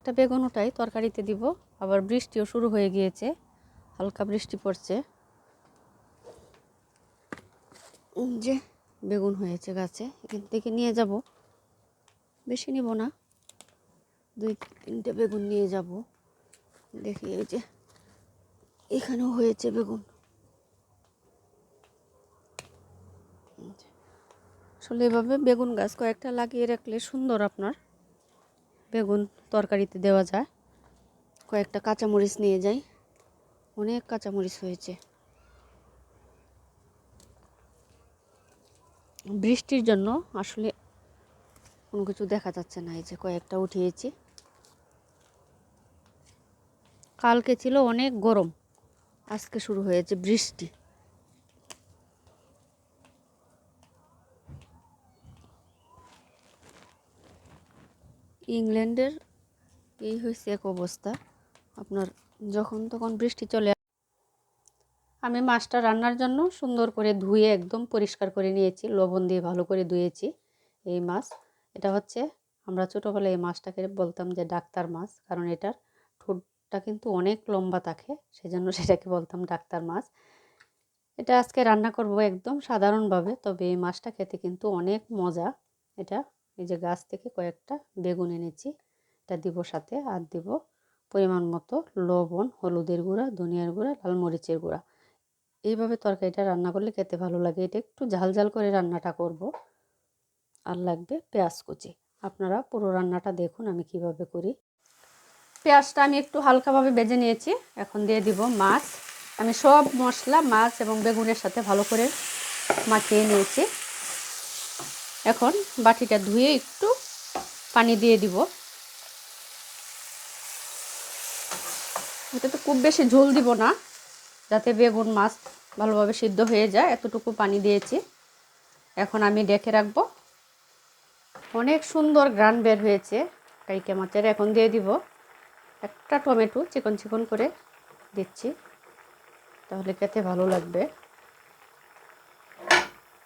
একটা বেগুন ওটাই তরকারিতে দিব। আবার বৃষ্টিও শুরু হয়ে গিয়েছে, হালকা বৃষ্টি পড়ছে। যে বেগুন হয়েছে গাছে, এখান থেকে নিয়ে যাব। বেশি নিব না, দুই তিনটে বেগুন নিয়ে যাব। দেখি এই যে এখানেও হয়েছে বেগুন। আসলে এভাবে বেগুন গাছ কয়েকটা লাগিয়ে রাখলে সুন্দর আপনার। বেগুন তরকারিতে দেওয়া যায়। কয়েকটা কাঁচামরিচ নিয়ে যাই। অনেক কাঁচামরিচ হয়েছে। বৃষ্টির জন্য আসলে কোনো কিছু দেখা যাচ্ছে না। এই যে কয়েকটা উঠিয়েছি। কালকে ছিল অনেক গরম। আজকে শুরু হয়েছে বৃষ্টি। ইংল্যান্ডের এই হয়েছে এক অবস্থা। আপনার যখন তখন বৃষ্টি চলে আমি মাছটা রান্নার জন্য সুন্দর করে ধুয়ে একদম পরিষ্কার করে নিয়েছি, লবণ দিয়ে ভালো করে ধুয়েছি এই মাছ। এটা হচ্ছে, আমরা ছোটোবেলায় এই মাছটাকে বলতাম যে ডাক্তার মাছ, কারণ এটার ঠোঁটটা কিন্তু অনেক লম্বা থাকে, সেজন্য সেটাকে বলতাম ডাক্তার মাছ। এটা আজকে রান্না করব একদম সাধারণভাবে, তবে এই মাছটা খেতে কিন্তু অনেক মজা। এটা এই যে গাছ থেকে কয়েকটা বেগুন এনেছি। এটা দিব সাথে আর দিব পরিমাণ মতো লবণ, হলুদের গুঁড়া, ধনিয়ার গুঁড়া, লাল মরিচের গুঁড়া। এইভাবে তরকারিটা রান্না করলে খেতে ভালো লাগে। এটা একটু ঝাল ঝাল করে রান্নাটা করব। আর লাগবে পেঁয়াজ কুচি। আপনারা পুরো রান্নাটা দেখুন আমি কীভাবে করি। পেঁয়াজটা আমি একটু হালকাভাবে বেজে নিয়েছি। এখন দিয়ে দিব মাছ। আমি সব মশলা, মাছ এবং বেগুনের সাথে ভালো করে মাখিয়ে নিয়েছি। এখন বাটিটা ধুয়ে একটু পানি দিয়ে দিব। এটাতে খুব বেশি ঝোল দিব না, যাতে বেগুন মাছ ভালোভাবে সিদ্ধ হয়ে যায়, এতটুকু পানি দিয়েছি। এখন আমি ডেকে রাখব। অনেক সুন্দর গ্রান বের হয়েছে, কাইকে মাছের এখন দিয়ে দিব। একটা টমেটো চিকন চিকন করে দিচ্ছি, তাহলে খেতে ভালো লাগবে।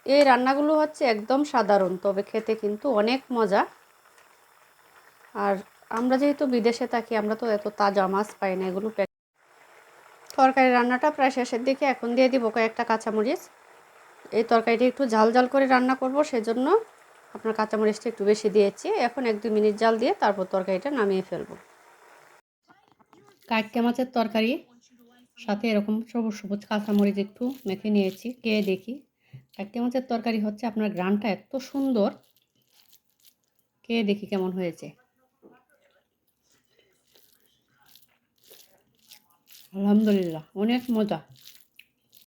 এই রান্নাগুলো হচ্ছে একদম সাধারণ, তবে খেতে কিন্তু অনেক মজা। আর আমরা যেহেতু বিদেশে থাকি, আমরা তো এত তাজা মাছ পাই না, এগুলো তরকারি রান্নাটা প্রায় শেষের দিকে এখন দিয়ে দিব কয়েকটা কাঁচামরিচ। এই তরকারিটা একটু ঝাল ঝাল করে রান্না করব, সেজন্য আপনার কাঁচামরিচটা একটু বেশি দিয়েছি। এখন এক দুই মিনিট জাল দিয়ে তারপর তরকারিটা নামিয়ে ফেলব। কাটকে মাছের তরকারি, সাথে এরকম সবুজ সবুজ কাঁচামরিচ একটু মেখে নিয়েছি, খেয়ে দেখি। কাটকে চামচের তরকারি হচ্ছে আপনার গ্রানটা এত সুন্দর। কে দেখি কেমন হয়েছে। আলহামদুলিল্লাহ, অনেক মজা।